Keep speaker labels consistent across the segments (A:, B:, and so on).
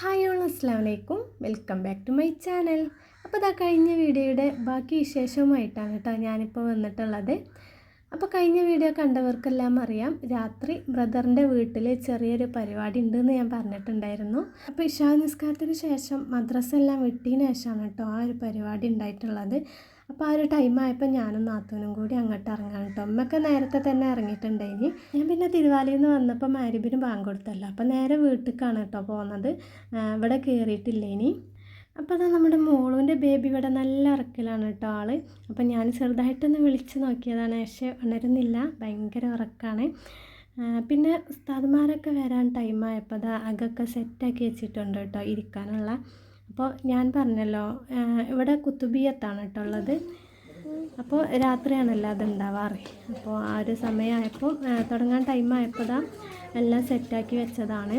A: Hi all അസ്സാം വലൈക്കും welcome back to my channel. അപ്പോൾ ഇതാ കഴിഞ്ഞ വീഡിയോയുടെ ബാക്കി വിശേഷവുമായിട്ടാണ് കേട്ടോ ഞാനിപ്പോൾ വന്നിട്ടുള്ളത്. അപ്പോൾ കഴിഞ്ഞ വീഡിയോ കണ്ടവർക്കെല്ലാം അറിയാം രാത്രി ബ്രദറിന്റെ വീട്ടിൽ ചെറിയൊരു പരിപാടി ഉണ്ടെന്ന് ഞാൻ പറഞ്ഞിട്ടുണ്ടായിരുന്നു. അപ്പോൾ ഇഷാ നിസ്കാരത്തിന് ശേഷം മദ്രസ എല്ലാം വിട്ടതിന് ശേഷമാണ് കേട്ടോ ആ ഒരു പരിപാടി ഉണ്ടായിട്ടുള്ളത്. അപ്പോൾ ആ ഒരു ടൈം ആയപ്പോൾ ഞാനും നാത്തൂനും കൂടി അങ്ങോട്ട് ഇറങ്ങാൻ കേട്ടോ. അമ്മയൊക്കെ നേരത്തെ തന്നെ ഇറങ്ങിയിട്ടുണ്ടായിനി. ഞാൻ പിന്നെ തിരുവാലിയിൽ നിന്ന് വന്നപ്പോൾ മാരിബിനും ബാങ്ക് കൊടുത്തല്ലോ. അപ്പോൾ നേരെ വീട്ടിലേക്കാണ് കേട്ടോ പോകുന്നത് ഇവിടെ കയറിയിട്ടില്ല ഇനി അപ്പോൾ അതാ നമ്മുടെ മോളുവിന്റെ ബേബി ഇവിടെ നല്ല ഉറക്കിലാണ് കേട്ടോ ആൾ അപ്പോൾ ഞാൻ ചെറുതായിട്ടൊന്ന് വിളിച്ച് നോക്കിയതാണ്. പക്ഷേ ഉണരുന്നില്ല. ഭയങ്കര ഉറക്കമാണ് പിന്നെ ഉസ്താദ്മാരൊക്കെ വരാൻ ടൈമായപ്പോൾ അതാ അകൊക്കെ സെറ്റാക്കി വെച്ചിട്ടുണ്ട് കേട്ടോ ഇരിക്കാനുള്ള. അപ്പോൾ ഞാൻ പറഞ്ഞല്ലോ ഇവിടെ കുത്തുബിയത്താണ് കേട്ടോ ഉള്ളത്. അപ്പോൾ രാത്രിയാണല്ലോ അത് ഉണ്ടാവാറ് അപ്പോൾ ആ ഒരു സമയമായപ്പോൾ തുടങ്ങാൻ ടൈമായപ്പോൾ ദാ എല്ലാം സെറ്റാക്കി വെച്ചതാണ്.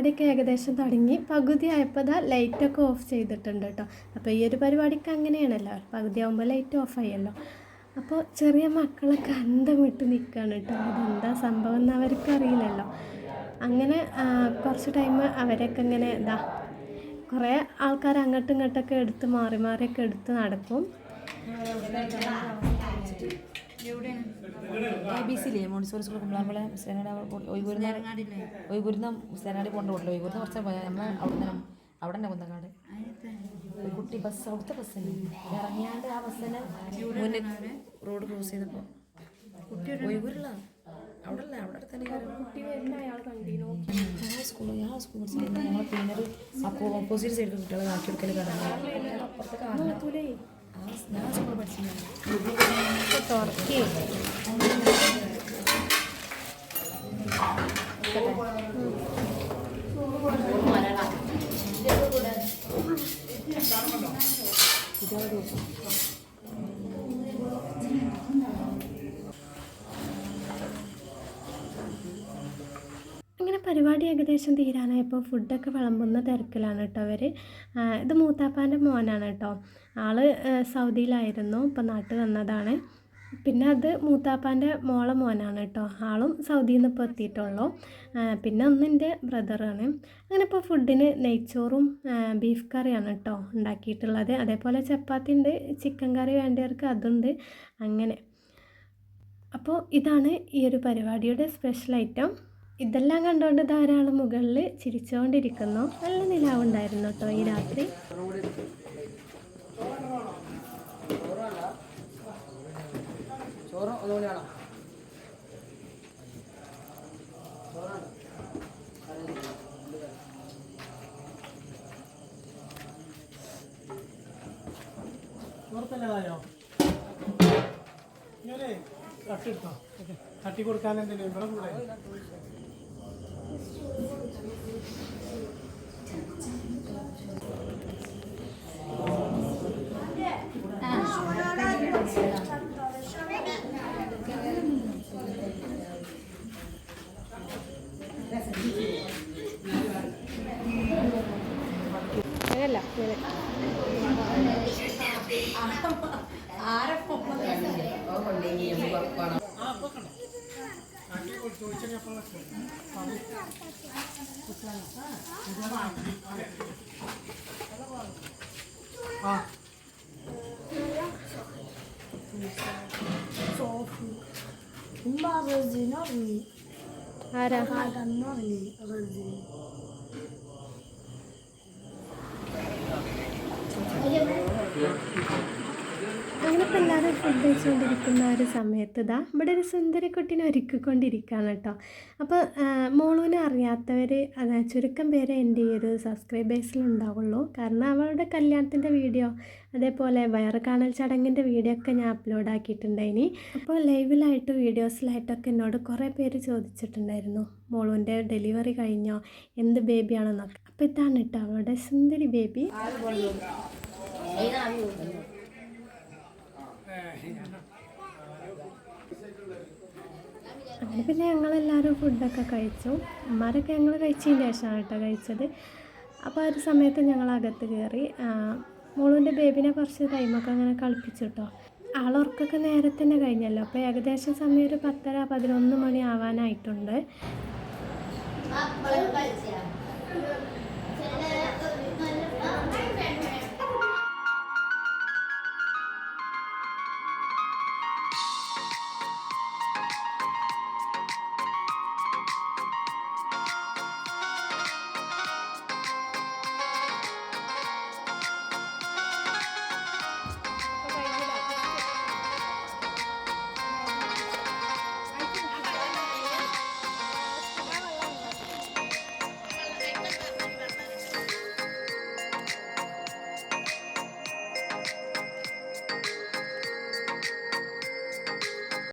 A: പരിപാടിയൊക്കെ ഏകദേശം തുടങ്ങി. പകുതി ആയപ്പോൾ അതാ ലൈറ്റൊക്കെ ഓഫ് ചെയ്തിട്ടുണ്ട് കേട്ടോ അപ്പോൾ ഈ ഒരു പരിപാടിക്ക് അങ്ങനെയാണല്ലോ പകുതി ആകുമ്പോൾ ലൈറ്റ് ഓഫ് ആയല്ലോ. അപ്പോൾ ചെറിയ മക്കളൊക്കെ അന്തം വിട്ട് നിൽക്കുകയാണ് കേട്ടോ അതെന്താ സംഭവം എന്ന് അവർക്ക് അറിയില്ലല്ലോ. അങ്ങനെ കുറച്ച് ടൈം അവരൊക്കെ ഇങ്ങനെ ഇതാ കുറേ ആൾക്കാർ അങ്ങോട്ടും ഇങ്ങോട്ടൊക്കെ എടുത്ത് മാറി മാറിയൊക്കെ എടുത്ത് നടക്കും.
B: എ ബി മോണ്ടിസോറി സ്കൂൾ കുമ്പളാമ്പള മുസ്ലിനാട് ഒയ്കൂരുന്ന ഒയ്കൂരുന്ന മുസ്ലിനാട് പോകേണ്ട ഒയ്കൂരുന്ന കുറച്ച് പോയാൽ നമ്മൾ അവിടെ അവിടെ തന്നെ കുന്നക്കാട്. കുട്ടി ബസ് അവിടുത്തെ ബസ് ഇറങ്ങിയാണ്ട് ആ ബസ്സിന് മുന്നിൽ റോഡ് ക്രോസ് ചെയ്തപ്പോൾ ഒയ്കൂരുള്ള അവിടെ അല്ല അവിടെ തന്നെ
A: കുട്ടി വരുന്ന അയാൾ കണ്ടിനു
B: ഞാൻ സ്കൂൾ ആ സ്കൂൾ ഞങ്ങൾ പിന്നെ അപ്പോൾ ഓപ്പോസിറ്റ് സൈഡിൽ കുട്ടികളെ നാട്ടി എടുക്കൽ കാണാൻ. അപ്പുറത്തെ കാരണം
A: തുറക്കി പരിപാടി ഏകദേശം തീരാനായപ്പോൾ ഫുഡൊക്കെ വിളമ്പുന്ന തിരക്കിലാണ് കേട്ടോ അവർ ഇത് മൂത്താപ്പാന്റെ മോനാണ് കേട്ടോ ആൾ സൗദിയിലായിരുന്നു. ഇപ്പം നാട്ടിൽ വന്നതാണ്. പിന്നെ അത് മൂത്താപ്പാന്റെ മോളെ മോനാണ് കേട്ടോ ആളും സൗദിയിൽ നിന്ന് ഇപ്പോൾ എത്തിയിട്ടുള്ളൂ. പിന്നെ ഒന്ന് എന്റെ ബ്രദറാണ്. അങ്ങനെ ഇപ്പോൾ ഫുഡിന് നെയ്ച്ചോറും ബീഫ് കറിയാണ് കേട്ടോ ഉണ്ടാക്കിയിട്ടുള്ളത്. അതേപോലെ ചപ്പാത്തി ഉണ്ട് ചിക്കൻ കറി വേണ്ടവർക്ക് അതുണ്ട്. അങ്ങനെ. അപ്പോൾ ഇതാണ് ഈ ഒരു പരിപാടിയുടെ സ്പെഷ്യൽ ഐറ്റം. ഇതെല്ലാം കണ്ടുകൊണ്ട് ധാരാളം മുകളിൽ ചിരിച്ചുകൊണ്ടിരിക്കുന്നു നല്ല നിലാവുണ്ടായിരുന്നു കേട്ടോ ഈ രാത്രി.
C: ചോറ് ഒന്നുകൂടി വേണം
D: ചോർത്തല്ലതായോ ഇങ്ങനെ തട്ടിട്ടോ തട്ടി കൊടുക്കാൻ എന്തെങ്കിലും ഇവിടെ കൂടെ?
A: ആരാ
E: റസിന്
A: അങ്ങനെ ഇപ്പം എല്ലാവരും ഫുഡ് കഴിച്ചുകൊണ്ടിരിക്കുന്ന ഒരു സമയത്ത് ഇതാ ഇവിടെ ഒരു സുന്ദരിക്കുട്ടീനെ ഒരുക്കിക്കൊണ്ടിരിക്കുകയാണ് കേട്ടോ. അപ്പോൾ മോളൂനെ അറിയാത്തവർ ചുരുക്കം പേരെ എന്റെ ഈ ഒരു സബ്സ്ക്രൈബേഴ്സിൽ ഉണ്ടാവുള്ളൂ. കാരണം അവളുടെ കല്യാണത്തിന്റെ വീഡിയോ അതേപോലെ വയറ് കാണൽ ചടങ്ങിന്റെ വീഡിയോ ഒക്കെ ഞാൻ അപ്ലോഡ് ആക്കിയിട്ടുണ്ടായിനി. അപ്പോൾ ലൈവിലായിട്ട് വീഡിയോസിലായിട്ടൊക്കെ എന്നോട് കുറേ പേര് ചോദിച്ചിട്ടുണ്ടായിരുന്നു. മോളൂന്റെ ഡെലിവറി കഴിഞ്ഞോ? എന്ത് ബേബിയാണെന്നൊക്കെ. അപ്പോൾ ഇതാണ് കേട്ടോ അവളുടെ സുന്ദരി ബേബി. അങ്ങനെ പിന്നെ ഞങ്ങളെല്ലാവരും ഫുഡൊക്കെ കഴിച്ചു. ഉമ്മാരൊക്കെ ഞങ്ങൾ കഴിച്ചതിന് ശേഷമാണ് കേട്ടോ കഴിച്ചത്. അപ്പോൾ ആ ഒരു സമയത്ത് ഞങ്ങൾ അകത്ത് കയറി മോളുവിന്റെ ബേബിനെ കുറച്ച് ടൈമൊക്കെ അങ്ങനെ കളിപ്പിച്ചു കേട്ടോ ആളുറക്കൊക്കെ നേരത്തെ തന്നെ കഴിഞ്ഞല്ലോ. അപ്പോൾ ഏകദേശം സമയം ഒരു പത്തര പതിനൊന്ന് മണി ആവാനായിട്ടുണ്ട്.
C: കളിച്ചാ